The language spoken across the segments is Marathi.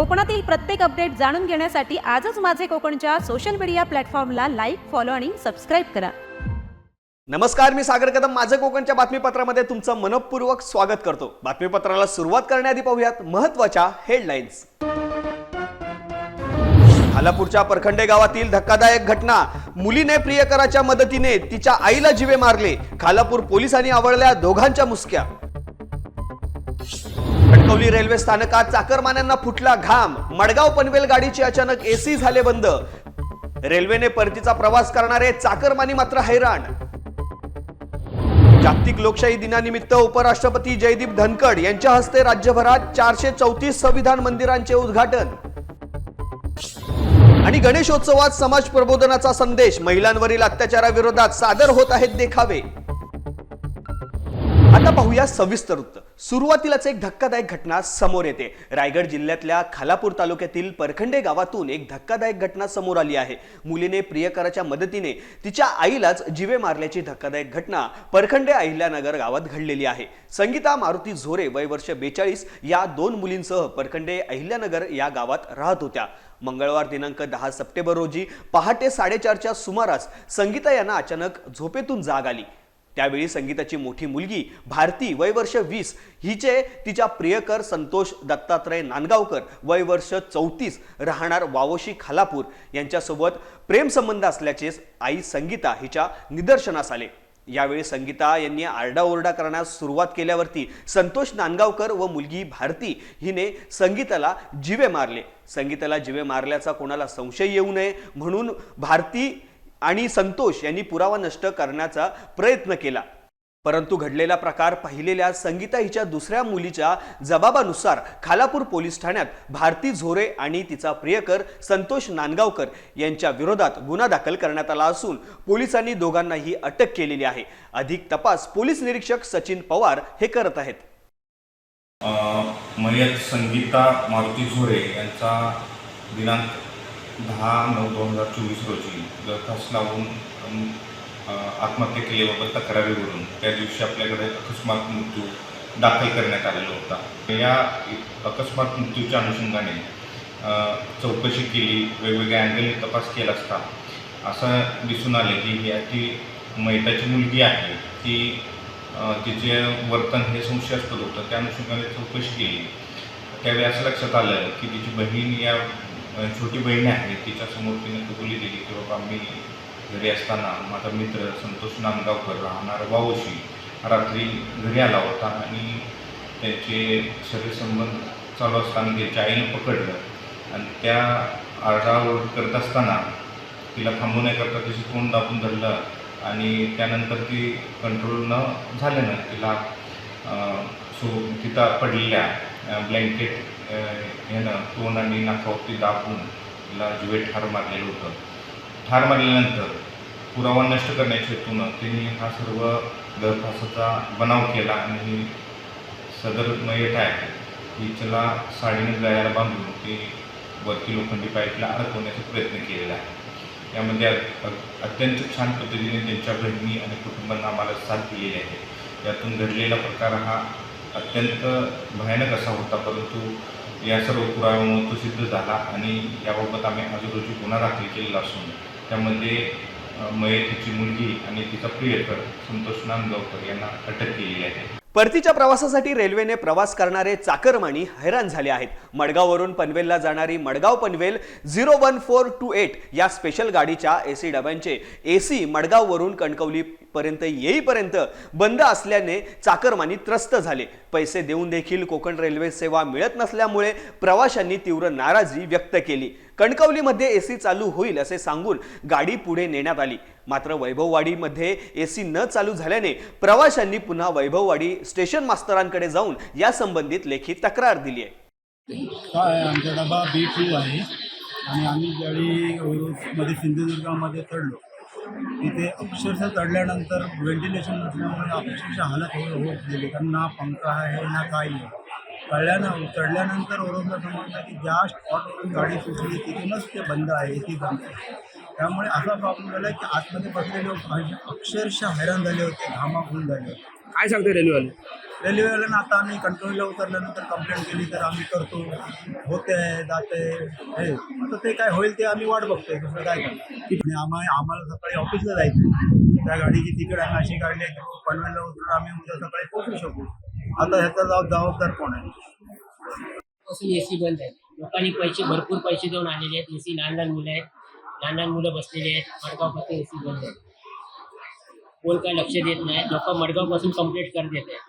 कोकणातील प्रत्येक अपडेट जाणून घेण्यासाठी आजच माझे कोकणच्या सोशल मीडिया प्लॅटफॉर्मला लाईक फॉलो आणि सबस्क्राईब करा. नमस्कार मी सागर कदम. माझं कोकणच्या बातमीपत्रामध्ये तुमचं मनपूर्वक स्वागत करतो. बातमीपत्राला सुरुवात करण्याआधी पाहूयात महत्त्वाच्या हेडलाईन्स खालापूरच्या परखंडे गावातील धक्कादायक घटना. मुलीने प्रियकराच्या मदतीने तिच्या आईला जीवे मारले. खालापूर पोलिसांनी आवडल्या दोघांच्या मुसक्या. कणकवली रेल्वे स्थानकात चाकरमान्यांना फुटला घाम. मडगाव पनवेल गाडीची अचानक एसी झाले बंद. रेल्वेने परतीचा प्रवास करणारे चाकरमानी मात्र हैराण. जागतिक लोकशाही दिनानिमित्त उपराष्ट्रपती जयदीप धनखड यांच्या हस्ते राज्यभरात चारशे चौतीस संविधान मंदिरांचे उद्घाटन. आणि गणेशोत्सवात समाज प्रबोधनाचा संदेश. महिलांवरील अत्याचाराविरोधात सादर होत आहेत देखावे. आता पाहूया सविस्तर वृत्त. सुरुवातीलाच एक धक्कादायक घटना समोर येते. रायगड जिल्ह्यातल्या खालापूर तालुक्यातील परखंडे गावातून एक धक्कादायक घटना समोर आली आहे. मुलीने प्रियकराच्या मदतीने तिच्या आईलाच जीवे मारल्याची धक्कादायक घटना परखंडे अहिल्यानगर गावात घडलेली आहे. संगीता मारुती झोरे वय वर्ष बेचाळीस या दोन मुलींसह परखंडे अहिल्यानगर या गावात राहत होत्या. मंगळवार दिनांक दहा सप्टेंबर रोजी पहाटे साडेचारच्या सुमारास संगीता यांना अचानक झोपेतून जाग आली. त्यावेळी संगीताची मोठी मुलगी भारती वय वर्ष वीस हिचे तिच्या प्रियकर संतोष दत्तात्रय नांदगावकर वय वर्ष चौतीस राहणार वावोशी खालापूर. यांच्यासोबत प्रेमसंबंध असल्याचे आई संगीता हिच्या निदर्शनास आले. यावेळी संगीता यांनी आरडाओरडा करण्यास सुरुवात केल्यावरती संतोष नांदगावकर व मुलगी भारती हिने संगीताला जिवे मारले. संगीताला जिवे मारल्याचा कोणाला संशय येऊ नये म्हणून भारती आणि संतोष यांनी पुरावा नष्ट करण्याचा प्रयत्न केला. परंतु घडलेला प्रकार पाहिलेल्या संगीता हिच्या दुसऱ्या मुलीच्या जबाबानुसार खालापूर पोलीस ठाण्यात भारती झोरे आणि तिचा प्रियकर संतोष नांदगावकर यांच्या विरोधात गुन्हा दाखल करण्यात आला असून पोलिसांनी दोघांनाही अटक केलेली आहे. अधिक तपास पोलीस निरीक्षक सचिन पवार हे करत आहेत. मयत संगीता मारुती झोरे यांचा दिनांक दहा नऊ दोन हजार चोवीस रोजी दरखास्त लावून आत्महत्या केल्याबाबत तक्रारीवरून त्या दिवशी आपल्याकडे अकस्मात मृत्यू दाखल करण्यात आलेला होता. या अकस्मात मृत्यूच्या अनुषंगाने चौकशी केली वेगवेगळ्या अँगलने तपास केला असता असं दिसून आलं की ही ती मैताची मुलगी आहे. ती तिचे वर्तन हे संशयास्पद होतं त्या अनुषंगाने चौकशी केली. त्यावेळी असं लक्षात आलं की तिची बहीण या छोटी बहीण आहे तिच्यासमोर तिने कबुली दिली की बाबा मी घरी असताना माझा मित्र संतोष नांदगावकर राहणार वावोशी रात्री घरी आला होता आणि त्याचे शरीरसंबंध चालू असताना त्याच्या आईनं पकडलं. आणि त्या आरडाओरड करत असताना तिला थांबू नाही करता तिची तोंड दाबून धरलं आणि त्यानंतर ती कंट्रोल न झाल्यानं तिला सो तिथं पडलेल्या ब्लँकेट ह्यानं तोंड आणि नाकावरती दाबून तिला जीवे ठार मारलेलं होतं. ठार मारल्यानंतर पुरावा नष्ट करण्याच्या हेतूनं त्यांनी हा सर्व दरखासाचा बनाव केला आणि सदर मयत आहे. हिच्याला साडीने गळ्याला बांधून ती वरती लोखंडी पाईपला अडकवण्याचा प्रयत्न केलेला आहे. यामध्ये अत्यंत छान पद्धतीने त्यांच्या बहिणी आणि कुटुंबांना आम्हाला साथ दिलेली आहे. यातून घडलेला प्रकार हा अत्यंत भयानक असा होता परंतु या सर्व पुराव्यामुळे तो सिद्ध झाला आणि याबाबत आम्ही आजूबाजू गुन्हा दाखल केलेला असून त्यामध्ये मयतीची मुलगी आणि तिचा प्रियकर संतोष नांदगावकर यांना अटक केलेली आहे. परतीच्या प्रवासासाठी रेल्वेने प्रवास करणारे चाकरमानी हैराण झाले आहेत. मडगाववरून पनवेलला जाणारी Madgaon Panvel zero one four two eight या स्पेशल गाडीच्या ए सी डब्यांचे ए सी मडगाववरून कणकवली पर्यंत येईपर्यंत बंद असल्याने चाकरमानी त्रस्त झाले. पैसे देऊन देखील कोकण रेल्वे सेवा मिळत नसल्यामुळे प्रवाशांनी तीव्र नाराजी व्यक्त केली. कणकवलीमध्ये ए सी चालू होईल असे सांगून गाडी पुढे नेण्यात आली. मात्र वैभववाडीमध्ये ए सी न चालू झाल्याने प्रवाशांनी पुन्हा वैभववाडी स्टेशन मास्तरांकडे जाऊन या संबंधित लेखी तक्रार दिली आहे. काय आमचा डबा बी टू आहे. आणि आम्ही ज्यावेळी मध्ये सिंधुदुर्गामध्ये चढलो. तिथे अक्षरशः चढल्यानंतर व्हेंटिलेशन नसल्यामुळे अक्षरशः हालत हो- होत गेली. कारण ना पंखा आहे ना काही आहे. कळल्यानं चढल्यानंतर ओरडलं समजलं की ज्या स्पॉटवरून गाडी सुटली. तिथूनच ते बंद आहे ती बंद आहे त्यामुळे असा प्रॉब्लेम झाला की आतमध्ये बसलेले लोक अक्षरशः हैराण झाले होते घामाघूम झाले होते. काय सांगते रेल्वेवाले रेल्वेवाल्यांना आता आम्ही कंट्रोलला उतरल्यानंतर कंप्लेंट केली तर आम्ही करतो. होते जाते. हे आता ते काय होईल ते आम्ही वाट बघतोय दुसरं काय करतो आणि आम्हाला आम्हाला सकाळी ऑफिसला जायचं. त्या गाडीची तिकीट आम्ही अशी काढली आहे की पनवेलला उतरून आम्ही उद्या सकाळी पोहोचू शकू. आता ह्याचा जबाब जबाबदार कोण आहे? पासून ए सी बंद आहे. लोकांनी पैसे भरपूर पैसे देऊन आलेले आहेत. ए सी लहान लहान मुलं आहेत. लहान लहान मुलं बसलेली आहेत. मडगावपासून ए सी बंद आहे. कोण काय लक्ष देत नाही. लोक मडगावपासून कंप्लीट करत येत आहेत.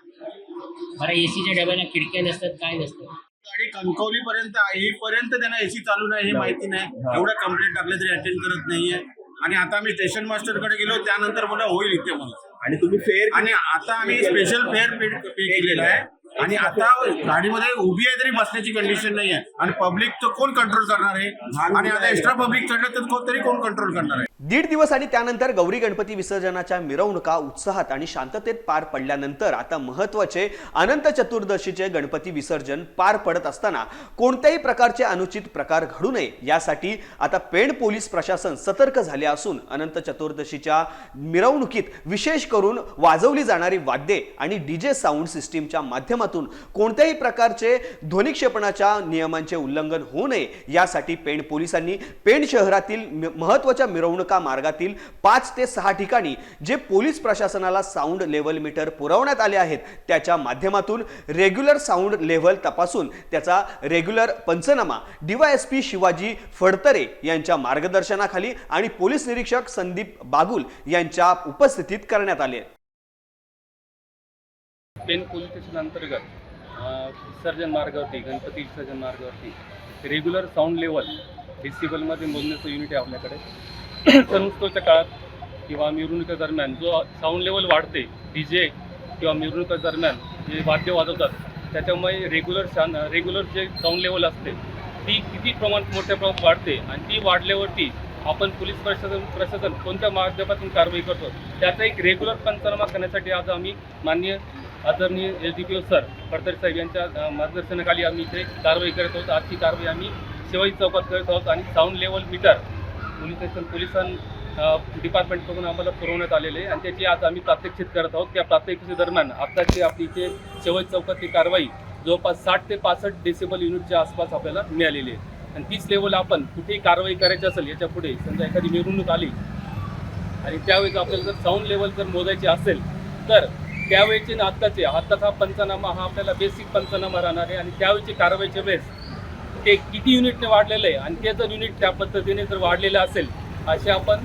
बरं ए सीच्या डब्याला खिडक्या नसतात काय नसतं. गाडी कणकवली पर्यंत येईपर्यंत त्यांना एसी चालू नाही हे माहिती नाही. एवढ्या कंप्लेंट टाकले तरी अटेंड करत नाहीये. आणि आता आम्ही स्टेशन मास्टरकडे गेलो त्यानंतर मला होईल इथे मला आणि तुम्ही फेअर आणि आता आम्ही स्पेशल फेअर पे केलेला आहे. आणि आता गाडीमध्ये उभी आहे तरी बसण्याची कंडिशन नाही आहे आणि पब्लिक तर कोण कंट्रोल करणार आहे आणि आता एक्स्ट्रा पब्लिक चढलं तर कोण तरी कोण कंट्रोल करणार आहे? दीड दिवस आणि त्यानंतर गौरी गणपती विसर्जनाच्या मिरवणुका उत्साहात आणि शांततेत पार पडल्यानंतर आता महत्त्वाचे अनंत चतुर्दशीचे गणपती विसर्जन पार पडत असताना कोणत्याही प्रकारचे अनुचित प्रकार घडू नये यासाठी आता पेण पोलीस प्रशासन सतर्क झाले असून अनंत चतुर्दशीच्या मिरवणुकीत विशेष करून वाजवली जाणारी वाद्ये आणि डीजे साऊंड सिस्टीमच्या माध्यमातून कोणत्याही प्रकारचे ध्वनिक्षेपणाच्या नियमांचे उल्लंघन होऊ नये यासाठी पेण पोलिसांनी पेण शहरातील म- महत्त्वाच्या मिरवणुका मार्गातील पाच ते सहा ठिकाणी जे पोलीस प्रशासनाला साऊंड लेवल मीटर पुरवण्यात आले आहेत त्याच्या माध्यमातून रेग्युलर साऊंड लेव्हल तपासून त्याचा रेग्युलर पंचनामा डीवायएसपी शिवाजी फडतरे यांच्या मार्गदर्शनाखाली आणि पोलीस निरीक्षक संदीप बागुल यांच्या उपस्थितीत करण्यात आले. पेन पोलीस स्टेशन अंतर्गत विसर्जन मार्गावरती गणपती विसर्जन मार्गावरती रेग्युलर साऊंड लेवल डिसिबलमध्ये मोजण्याचं युनिट आहे आपल्याकडे. सण उत्सवाच्या काळात किंवा मिरवणुका दरम्यान जो साऊंड लेवल वाढते डी जे किंवा मिरवणुका दरम्यान जे वाद्य वाजवतात त्याच्यामुळे रेग्युलर शान रेग्युलर जे साऊंड लेवल असते ती किती प्रमाणात मोठ्या प्रमाणात वाढते आणि ती वाढल्यावरती आपण पोलीस प्रशासन प्रशासन कोणत्या माध्यमातून कारवाई करतो त्याचा एक रेग्युलर पंचनामा करण्यासाठी आज आम्ही माननीय आदरणीय S D P O sir Phadtare साहेब यांच्या मार्गदर्शनाखाली आम्ही इथे कारवाई करत आहोत. आजची कारवाई आम्ही शिवाजी चौकात करत आहोत आणि sound level meter police station पोलिसां डिपार्टमेंटकडून आम्हाला पुरवण्यात आलेले आहे. आणि त्याची आज आम्ही प्रात्यक्षित करत आहोत. त्या प्रात्यक्षिक दरम्यान आत्ताची आपली इथे शेवट चौकातली कारवाई जवळपास साठ ते पासष्ट डेसिबल युनिटच्या आसपास आपल्याला मिळालेली आहे. आणि तीच लेवल आपण कुठेही कारवाई करायची असेल याच्यापुढे समजा एखादी मिरवणूक आली आणि त्यावेळेस आपल्याला जर साऊंड लेवल जर मोजायची असेल तर त्यावेळेचे आणि आत्ताचे आत्ताचा पंचनामा हा आपल्याला बेसिक पंचनामा राहणार आहे. आणि त्यावेळेची कारवाईच्या वेळेस ते किती युनिटने वाढलेलं आहे? आणि ते जर युनिट त्या पद्धतीने जर वाढलेलं असेल असे आपण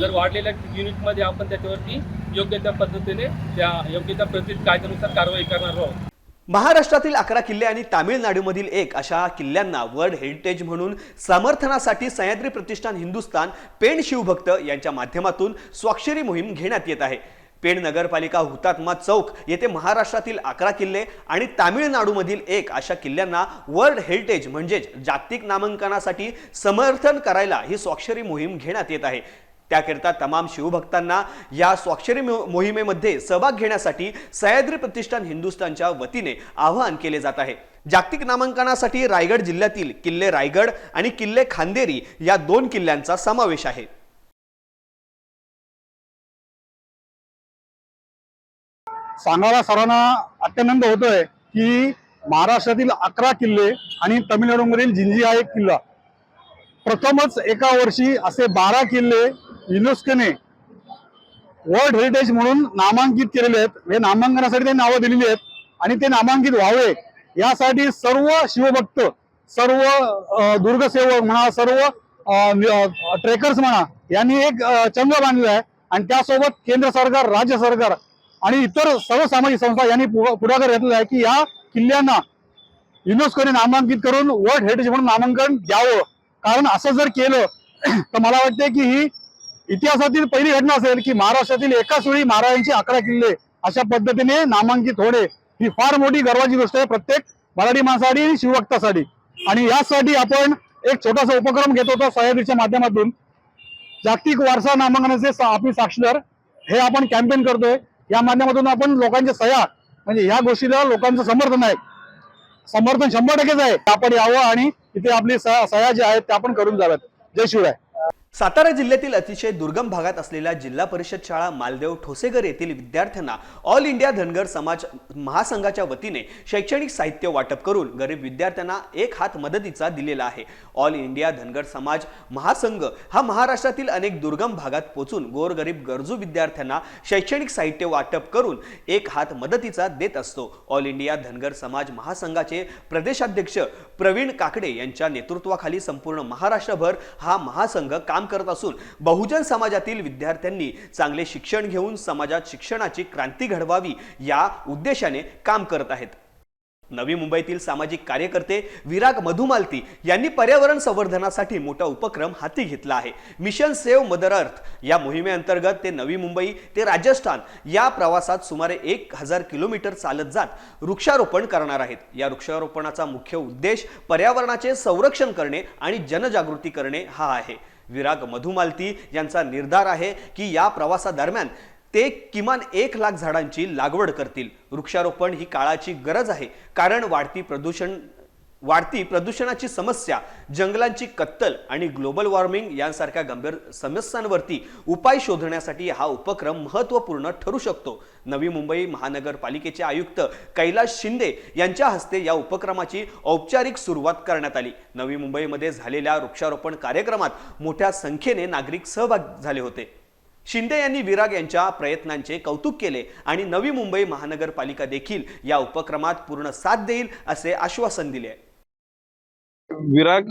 जर वाढलेल्या युनिटमध्ये आपण त्याच्यावरती योग्य त्या पद्धतीने त्या योग्य त्या प्रति कायद्यानुसार कारवाई करणार आहोत. महाराष्ट्रातील अकरा किल्ले आणि तामिळनाडूमधील एक अशा किल्ल्यांना वर्ल्ड हेरिटेज म्हणून समर्थनासाठी सह्याद्री प्रतिष्ठान हिंदुस्थान पेण शिवभक्त यांच्या माध्यमातून स्वाक्षरी मोहीम घेण्यात येत आहे. पेण नगरपालिका हुतात्मा चौक येथे महाराष्ट्रातील अकरा किल्ले आणि तामिळनाडूमधील एक अशा किल्ल्यांना वर्ल्ड हेरिटेज म्हणजेच जागतिक नामांकनासाठी समर्थन करायला ही स्वाक्षरी मोहीम घेण्यात येत आहे. त्याकरिता तमाम शिवभक्तांना या स्वाक्षरी मो- मोहिमेमध्ये सहभाग घेण्यासाठी सह्याद्री प्रतिष्ठान हिंदुस्थानच्या वतीने आवाहन केले जात आहे. जागतिक नामांकनासाठी रायगड जिल्ह्यातील किल्ले रायगड आणि किल्ले खांदेरी या दोन किल्ल्यांचा समावेश आहे. सांगायला सर्वांना अत्यानंद होतोय की महाराष्ट्रातील अकरा किल्ले आणि तमिळनाडूमधील जिंजी हा एक किल्ला. प्रथमच एका वर्षी असे बारा किल्ले युनेस्कोने वर्ल्ड हेरिटेज म्हणून नामांकित केलेले आहेत. हे नामांकनासाठी ते नावं दिलेली आहेत आणि ते नामांकित व्हावे यासाठी सर्व शिवभक्त सर्व दुर्गसेवक म्हणा सर्व ट्रेकर्स म्हणा यांनी एक चंग बांधलेला आहे. आणि त्यासोबत केंद्र सरकार राज्य सरकार आणि इतर सर्व सामाजिक संस्था यांनी पु- पुढाकार घेतलेला आहे की या किल्ल्यांना युनेस्कोने नामांकित करून वर्ल्ड हेरिटेज म्हणून नामांकन द्यावं. कारण असं जर केलं तर मला वाटते की ही इतिहासातील पहिली घटना असेल की महाराष्ट्रातील एकाच वेळी महाराजांची अकरा किल्ले अशा पद्धतीने नामांकित होणे ही फार मोठी गर्वाची गोष्ट आहे. प्रत्येक मराठी माणसासाठी आणि शिवभक्तासाठी. आणि यासाठी आपण एक छोटासा उपक्रम घेत होतो सह्याद्रीच्या माध्यमातून. जागतिक वारसा नामांकनाचे आपली साक्षीदार हे आपण कॅम्पेन करतोय. या माध्यमातून आपण लोकांच्या सह्या म्हणजे या गोष्टीला लोकांचं समर्थन आहे. समर्थन शंभर टक्केच आहे. आपण यावं आणि इथे आपली सह्या ज्या आहेत त्या आपण करून जाव्यात. जय शिवराय. सातारा जिल्ह्यातील अतिशय दुर्गम भागात असलेल्या जिल्हा परिषद शाळा मालदेव ठोसेगर येथील विद्यार्थ्यांना ऑल इंडिया धनगर समाज महासंघाच्या वतीने शैक्षणिक साहित्य वाटप करून गरीब विद्यार्थ्यांना एक हात मदतीचा दिलेला आहे. ऑल इंडिया धनगर समाज महासंघ हा महाराष्ट्रातील अनेक दुर्गम भागात पोचून गोरगरीब गरजू विद्यार्थ्यांना शैक्षणिक साहित्य वाटप करून एक हात मदतीचा देत असतो. ऑल इंडिया धनगर समाज महासंघाचे प्रदेशाध्यक्ष प्रवीण काकडे यांच्या नेतृत्वाखाली संपूर्ण महाराष्ट्रभर हा महासंघ काम करत असून बहुजन समाजातील विद्यार्थ्यांनी चांगले शिक्षण घेऊन समाजात शिक्षणाची क्रांती घडवावी या उद्देशाने काम करत आहेत. नवी मुंबईतील सामाजिक कार्यकर्ते विराग मधुमालती यांनी पर्यावरण संवर्धनासाठी मोठा उपक्रम हाती घेतला आहे. मिशन सेव्ह मदर अर्थ या मोहिमेअंतर्गत ते नवी मुंबई ते राजस्थान या प्रवासात सुमारे एक हजार किलोमीटर चालत जात वृक्षारोपण करणार आहेत. या वृक्षारोपणाचा मुख्य उद्देश पर्यावरणाचे संरक्षण करणे आणि जनजागृती करणे हा आहे. विराग मधुमालती यांचा निर्धार आहे की या प्रवासादरम्यान ते किमान एक लाख झाडांची लागवड करतील. वृक्षारोपण ही काळाची गरज आहे. कारण वाढती प्रदूषण वाढती प्रदूषणाची समस्या जंगलांची कत्तल आणि ग्लोबल वॉर्मिंग यांसारख्या गंभीर समस्यांवरती उपाय शोधण्यासाठी हा उपक्रम महत्त्वपूर्ण ठरू शकतो. नवी मुंबई महानगरपालिकेचे आयुक्त कैलास शिंदे यांच्या हस्ते या उपक्रमाची औपचारिक सुरुवात करण्यात आली. नवी मुंबईमध्ये झालेल्या वृक्षारोपण कार्यक्रमात मोठ्या संख्येने नागरिक सहभाग झाले होते. शिंदे यांनी विराग यांच्या प्रयत्नांचे कौतुक केले आणि नवी मुंबई महानगरपालिका देखील या उपक्रमात पूर्ण साथ देईल असे आश्वासन दिले. विराग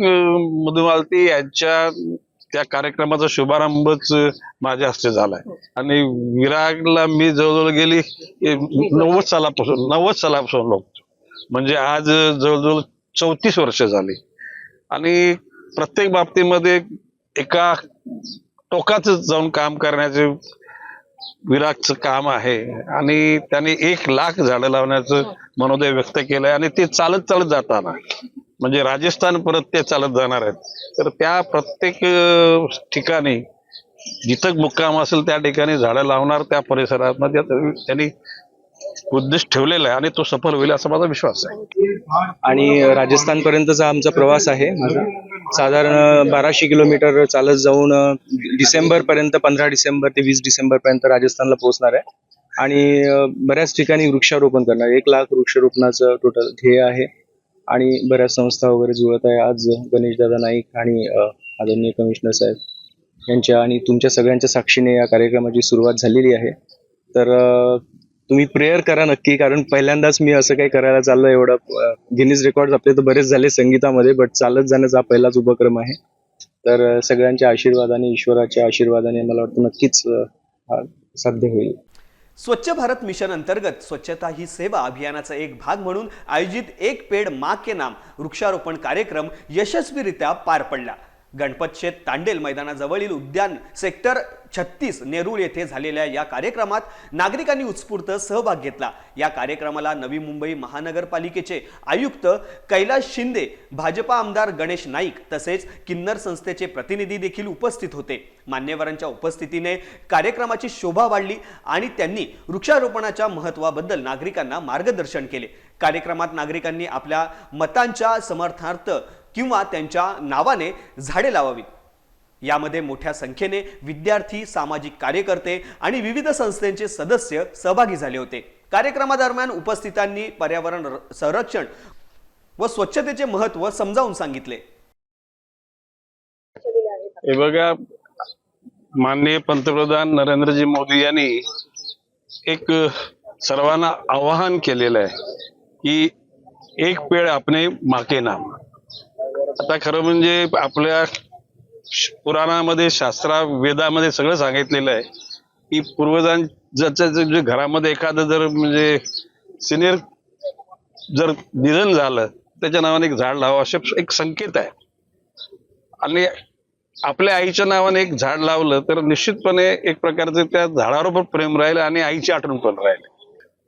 मधुमालती यांच्या त्या कार्यक्रमाचा शुभारंभच माझ्या हस्ते झालाय. आणि विरागला मी जवळजवळ गेली नव्वद सालापासून नव्वद सालापासून लोक. म्हणजे आज जवळजवळ चौतीस वर्ष झाली. आणि प्रत्येक बाबतीमध्ये एका टोकाच जाऊन काम करण्याचे विरागचं काम आहे. आणि त्यांनी एक लाख झाडं लावण्याचं मनोदय व्यक्त केलंय. आणि ते चालत चालत जाताना म्हणजे राजस्थान परत ते चालत जाणार आहेत. तर त्या प्रत्येक ठिकाणी जिथं मुक्काम असेल त्या ठिकाणी झाडं लावणार त्या परिसरामध्ये म्हणजे त्यांनी उद्देश ठेवलेला आहे आणि तो सफल होईल असा माझा विश्वास आहे. आणि राजस्थान पर्यंतचा आमचा प्रवास आहे माझा. साधारण बाराशे किलोमीटर चालत जाऊन डिसेंबर पर्यंत पंधरा डिसेंबर ते वीस डिसेंबर पर्यंत राजस्थानला पोहोचणार आहे. आणि बऱ्याच ठिकाणी वृक्षारोपण करणार. एक लाख वृक्षारोपणाचं टोटल ध्येय आहे. आणि बऱ्याच संस्था वगैरे जुळत आहे. आज गणेशदादा नाईक आणि आदरणीय कमिशनर साहेब यांच्या आणि तुमच्या सगळ्यांच्या साक्षीने या कार्यक्रमाची सुरुवात झालेली आहे. तर तुम्ही प्रेयर करा नक्की कारण पहिल्यांदाच मी असं काही करायला चाललो एवढं. गिनीज रेकॉर्ड आपले तर बरेच झाले संगीतामध्ये बट चालत जाण्याचा हा पहिलाच उपक्रम आहे. तर सगळ्यांच्या आशीर्वादाने ईश्वराच्या आशीर्वादाने मला वाटतं नक्कीच हा साध्य होईल. स्वच्छ भारत मिशन अंतर्गत स्वच्छता ही सेवा अभियानाचा एक भाग म्हणून आयोजित एक पेड मा के नाम वृक्षारोपण कार्यक्रम यशस्वीरित्या पार पडला. गणपतशेत तांडेल मैदानाजवळील उद्यान सेक्टर छत्तीस नेरूळ येथे झालेल्या या कार्यक्रमात नागरिकांनी उत्स्फूर्त सहभाग घेतला. या कार्यक्रमाला नवी मुंबई महानगरपालिकेचे आयुक्त कैलास शिंदे भाजपा आमदार गणेश नाईक तसेच किन्नर संस्थेचे प्रतिनिधी देखील उपस्थित होते. मान्यवरांच्या उपस्थितीने कार्यक्रमाची शोभा वाढली आणि त्यांनी वृक्षारोपणाच्या महत्त्वाबद्दल नागरिकांना मार्गदर्शन केले. कार्यक्रमात नागरिकांनी आपल्या मतांच्या समर्थार्थ किंवा त्यांच्या नावाने झाडे लावावीत. यामध्ये मोठ्या संख्येने विद्यार्थी सामाजिक कार्यकर्ते आणि विविध संस्थांचे सदस्य सहभागी झाले होते. कार्यक्रमादरम्यान उपस्थितांनी पर्यावरण संरक्षण व स्वच्छतेचे महत्त्व समजावून सांगितले. हे बघा माननीय पंतप्रधान नरेंद्रजी मोदी यांनी एक सर्वांना आवाहन केलेलं आहे की एक पेड आपणे माके नाम. आता खरं म्हणजे आपल्या पुराणामध्ये शास्त्रा वेदामध्ये सगळं सांगितलेलं आहे की पूर्वजांच्या जे घरामध्ये एखादं जर म्हणजे सिनियर जर निधन झालं त्याच्या नावाने एक झाड लावा असे एक संकेत आहे. आणि आपल्या आईच्या नावाने एक झाड लावलं तर निश्चितपणे एक प्रकारचे त्या झाडावर पण प्रेम राहील आणि आईची आठवण पण राहील.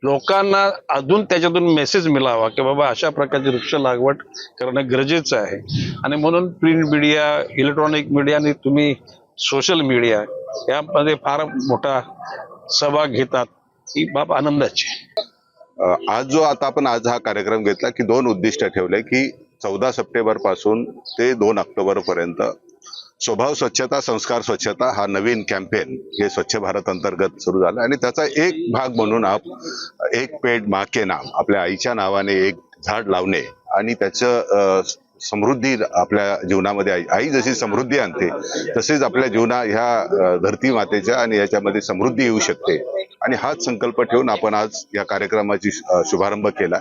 लोकांना अजून त्याच्यातून मेसेज मिळावा की बाबा अशा प्रकारची वृक्ष लागवड करणं गरजेचं आहे. आणि म्हणून प्रिंट मीडिया इलेक्ट्रॉनिक मीडिया आणि तुम्ही सोशल मीडिया यामध्ये फार मोठा सहभाग घेतात. ही बाब आनंदाची आज जो आता आपण आज हा कार्यक्रम घेतला की दोन उद्दिष्ट ठेवले की चौदा सप्टेंबरपासून ते दोन ऑक्टोबर पर्यंत स्वभाव स्वच्छता संस्कार स्वच्छता हा नवीन कॅम्पेन हे स्वच्छ भारत अंतर्गत सुरू झालं. आणि त्याचा एक भाग म्हणून आप एक पेड मा के नाम आपल्या आईच्या नावाने एक झाड लावणे आणि त्याचं समृद्धी आपल्या जीवनामध्ये आई आई जशी समृद्धी आणते तसेच आपल्या जीवना ह्या धरती मातेच्या आणि याच्यामध्ये समृद्धी येऊ शकते. आणि हाच संकल्प ठेवून आपण आज या कार्यक्रमाची शुभारंभ केला.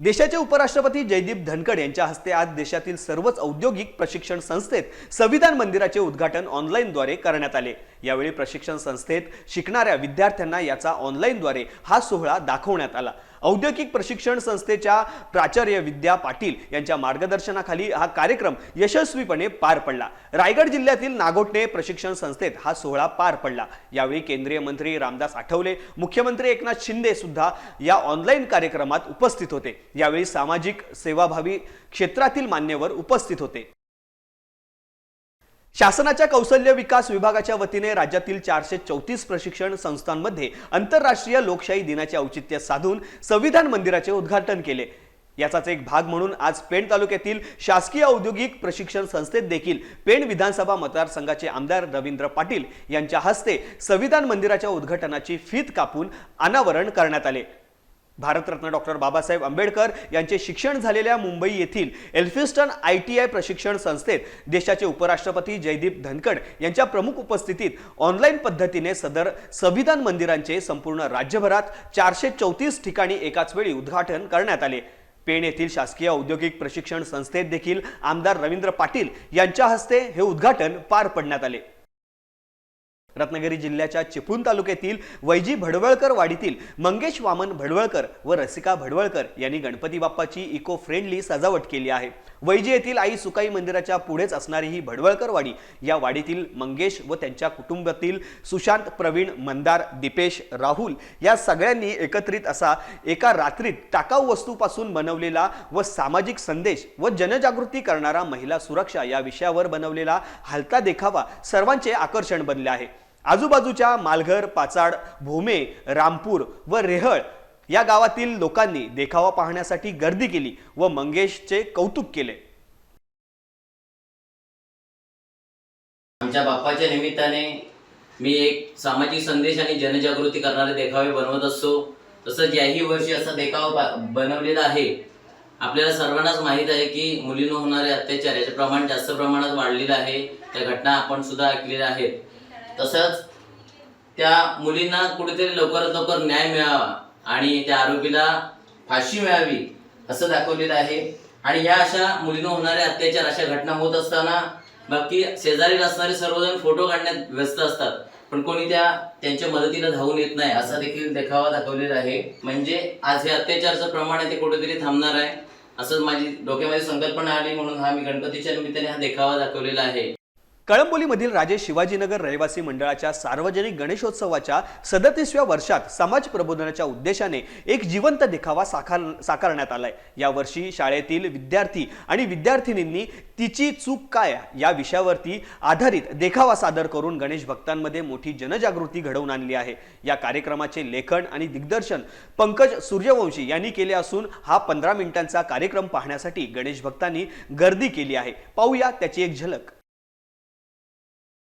देशाचे उपराष्ट्रपती जयदीप धनखड यांच्या हस्ते आज देशातील सर्वच औद्योगिक प्रशिक्षण संस्थेत संविधान मंदिराचे उद्घाटन ऑनलाईनद्वारे करण्यात आले. यावेळी प्रशिक्षण संस्थेत शिकणाऱ्या विद्यार्थ्यांना याचा ऑनलाईनद्वारे हा सोहळा दाखवण्यात आला. औद्योगिक प्रशिक्षण संस्थेच्या प्राचार्य विद्या पाटील यांच्या मार्गदर्शनाखाली हा कार्यक्रम यशस्वीपणे पार पडला. रायगड जिल्ह्यातील नागोटणे प्रशिक्षण संस्थेत हा सोहळा पार पडला. यावेळी केंद्रीय मंत्री रामदास आठवले मुख्यमंत्री एकनाथ शिंदे सुद्धा या ऑनलाईन कार्यक्रमात उपस्थित होते. यावेळी सामाजिक सेवाभावी क्षेत्रातील मान्यवर उपस्थित होते. शासनाच्या कौशल्य विकास विभागाच्या वतीने राज्यातील चारशे चौतीस प्रशिक्षण संस्थांमध्ये आंतरराष्ट्रीय लोकशाही दिनाचे औचित्य साधून संविधान मंदिराचे उद्घाटन केले. याचाच एक भाग म्हणून आज पेण तालुक्यातील शासकीय औद्योगिक प्रशिक्षण संस्थेत देखील पेण विधानसभा मतदारसंघाचे आमदार रवींद्र पाटील यांच्या हस्ते संविधान मंदिराच्या उद्घाटनाची फीत कापून अनावरण करण्यात आले. भारतरत्न डॉक्टर बाबासाहेब आंबेडकर यांचे शिक्षण झालेल्या मुंबई येथील एल्फिस्टन आय टी आय प्रशिक्षण संस्थेत देशाचे उपराष्ट्रपती जयदीप धनखड यांच्या प्रमुख उपस्थितीत ऑनलाईन पद्धतीने सदर संविधान मंदिरांचे संपूर्ण राज्यभरात चारशे चौतीस ठिकाणी एकाच वेळी उद्घाटन करण्यात आले. पेण येथील शासकीय औद्योगिक प्रशिक्षण संस्थेत देखील आमदार रवींद्र पाटील यांच्या हस्ते हे उद्घाटन पार पडण्यात आले. रत्नागिरी जिल्ह्याच्या चिपळूण तालुक्यातील वैजी भडवळकर वाडीतील मंगेश वामन भडवळकर व रसिका भडवळकर यांनी गणपती बाप्पाची इको फ्रेंडली सजावट केली आहे. वैजी येथील आई सुकाई मंदिराच्या पुढेच असणारी ही भडवळकर वाडी या वाडीतील मंगेश व त्यांच्या कुटुंबातील सुशांत प्रवीण मंदार दिपेश राहुल या सगळ्यांनी एकत्रित असा एका रात्रीत टाकाऊ वस्तूपासून बनवलेला व सामाजिक संदेश व जनजागृती करणारा महिला सुरक्षा या विषयावर बनवलेला हलता देखावा सर्वांचे आकर्षण बनले आहे. आजूबाजूच्या मालघर पाचाड भोमे रामपूर व रेहळ या गावातील लोकांनी देखावा पाहण्यासाठी गर्दी केली व मंगेशचे कौतुक केले. आमच्या बाप्पाच्या निमित्ताने मी एक सामाजिक संदेश आणि जनजागृती करणारे देखावे बनवत असतो. तसंच याही वर्षी असा देखावा बनवलेला आहे. आपल्याला सर्वांनाच माहीत आहे की मुलींवर होणारे अत्याचार याचे प्रमाण जास्त प्रमाणात वाढलेलं आहे. त्या घटना आपण सुद्धा ऐकलेल्या आहेत. तसंच त्या मुलींना कुठेतरी लवकरात लवकर न्याय मिळावा आणि त्या आरोपीला फाशी मिळावी असं दाखवलेलं आहे. आणि या अशा मुलींवर होणाऱ्या अत्याचार अशा घटना होत असताना बाकी शेजारी असणारे सर्वजण फोटो काढण्यात व्यस्त असतात. पण कोणी त्या त्यांच्या मदतीला धावून येत नाही असा देखील देखावा दाखवलेला आहे. म्हणजे आज हे अत्याचारचं प्रमाण आहे ते कुठेतरी थांबणार आहे असं माझी डोक्यामध्ये संकल्पना आली म्हणून हा मी गणपतीच्या निमित्ताने हा देखावा दाखवलेला आहे. कळंबोलीमधील राजे शिवाजीनगर रहिवासी मंडळाच्या सार्वजनिक गणेशोत्सवाच्या सदतीसव्या वर्षात समाज प्रबोधनाच्या उद्देशाने एक जिवंत देखावा साकार साकारण्यात आलाय. यावर्षी शाळेतील विद्यार्थी आणि विद्यार्थिनींनी तिची चूक काय या विषयावरती आधारित देखावा सादर करून गणेश भक्तांमध्ये मोठी जनजागृती घडवून आणली आहे. या कार्यक्रमाचे लेखन आणि दिग्दर्शन पंकज सूर्यवंशी यांनी केले असून हा पंधरा मिनिटांचा कार्यक्रम पाहण्यासाठी गणेश भक्तांनी गर्दी केली आहे. पाहूया त्याची एक झलक.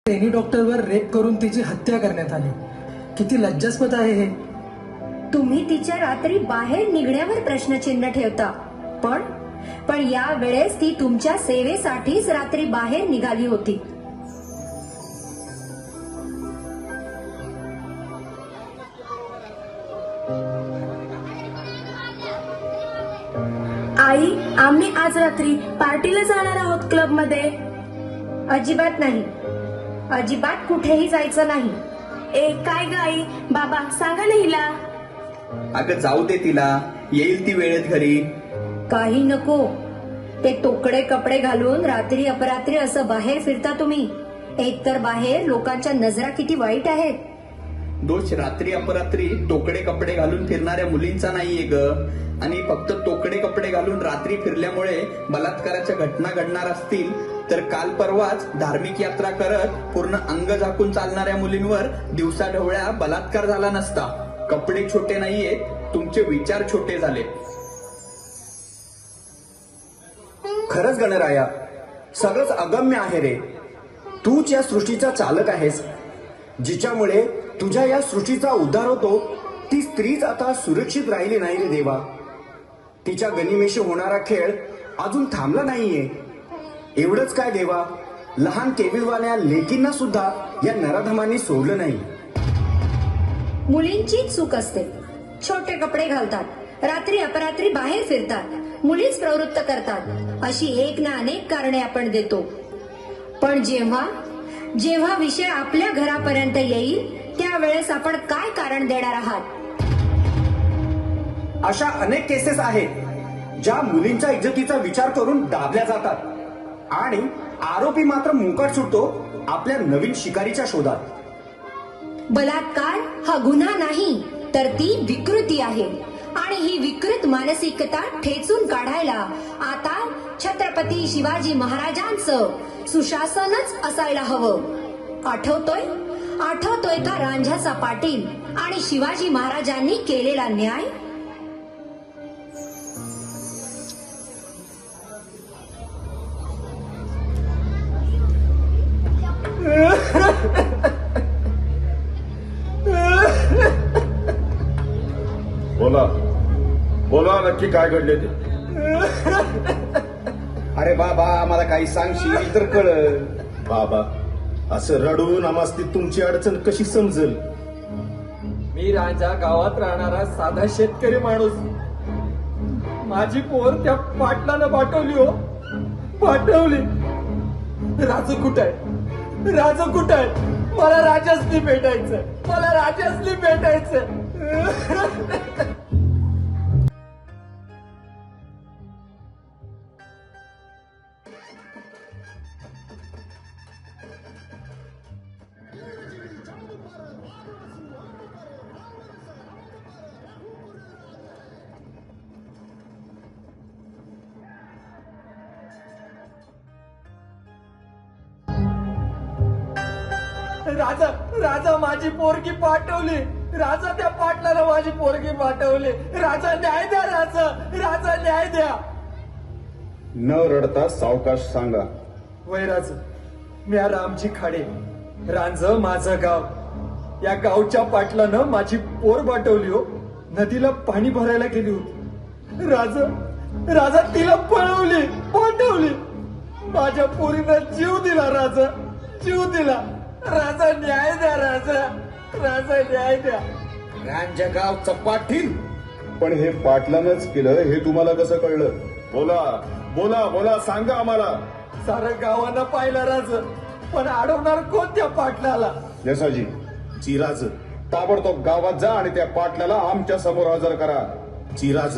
ट्रेनी डॉक्टरवर रेप करून तिची हत्या करण्यात आली. किती लज्जास्पद आहे हे. तुम्ही तिच्या रात्री बाहेर निघण्यावर प्रश्नचिन्ह ठेवता. पण पण या वेळेस ती तुमच्या सेवेसाठीच रात्री बाहेर निघाली होती. आई आम्ही आज रात्री पार्टीला जाणार आहोत क्लबमध्ये अजिबात नाही. अजिबात कुठेही जायचं नाही. ए काय ग आई? बाबा सांगा ना हिला. अगं जाऊ दे तिला. येईल ती वेळेत घरी. काही नको. ते तोकडे कपडे घालून रात्री अपरात्री असं बाहेर फिरता तुम्ही. एकतर बाहेर लोकांच्या नजरा किती वाईट आहेत. दोष रात्री अपरात्री तोकडे कपडे घालून फिरणाऱ्या मुलींचा नाहीये ग. आणि फक्त तोकडे कपडे घालून रात्री फिरल्यामुळे बलात्काराच्या घटना घडणार असतील तर काल परवाच धार्मिक यात्रा करत पूर्ण अंग झाकून चालणाऱ्या मुलींवर दिवसा ढवळ्या बलात्कार झाला नसता. कपडे छोटे नाहीयेत तुमचे विचार छोटे झाले. खरंच गणराया सगळंच अगम्य आहे रे. तूच या सृष्टीचा चालक आहेस. जिच्यामुळे तुझ्या या सृष्टीचा उद्धार होतो ती स्त्रीच आता सुरक्षित राहिली नाही रे देवा. तिच्या गनिमेशी होणारा खेळ अजून थांबला नाहीये. एवढंच काय देवा? लहान केविलवाल्या लेकींना सुद्धा या नराधमांनी सोडलं नाही. मुलींची चूक असते. छोटे कपडे घालतात. रात्री अपरात्री बाहेर फिरतात. मुलीच प्रवृत्त करतात. अशी एक ना अनेक कारणे आपण देतो. पण जेव्हा जेव्हा विषय आपल्या घरापर्यंत येईल त्यावेळेस आपण काय कारण देणार आहात? अशा अनेक केसेस आहेत ज्या मुलींच्या इज्जतीचा विचार करून दाबल्या जातात. आणि आरोपी मात्र मुकाट सुटतो आपल्या नवीन शिकारीच्या शोधात. बलात्कार हा गुन्हा नाही तर ती विकृती आहे. आणि ही विकृत मानसिकता ठेचून काढायला आता छत्रपती शिवाजी महाराजांचं सुशासनच असायला हवं. आठवतोय? आठवतोय का रांझाचा पाटील आणि शिवाजी महाराजांनी केलेला न्याय? बोला. बोला नक्की काय घडले ते? अरे बाबा आम्हाला काही सांगशील तर कळ. बाबा असं रडून आमास तुमची अडचण कशी समजेल? मी राजा गावात राहणारा साधा शेतकरी माणूस. माझी पोर त्या पाटलानं पाठवली हो. पाठवली. राजू कुठं आहे? राजा कुठं आहे? मला राजासनी भेटायचं मला राजासनी भेटायचं राजा राजा माझी पोरगी पाठवली. राजा त्या पाटलाला माझी पोरगी पाठवली. राजा न्याय द्या राजा. राजा न्याय द्या. न रडता सावकाश सांगा. वैराज मी आ रामजी खाडे रांज माझं गाव. या गावच्या पाटलानं माझी पोर पाठवली हो. नदीला पाणी भरायला गेली होती. राजा राजा तिला पळवली पाठवली. माझ्या पोरीनं जीव दिला राजा. जीव दिला. राजा न्याय द्या राजा. राजा न्याय द्या. रांजगावचं पाटील. पण हे पाटलानच केलं हे तुम्हाला कसं कळलं? बोला बोला बोला सांगा आम्हाला. सारं गावानं पाहिलं राज. पण अडवणार कोण त्या पाटलाला? यसाजी चिराज. ताबडतोब गावात जा आणि त्या पाटलाला आमच्यासमोर हजर करा. चिराज.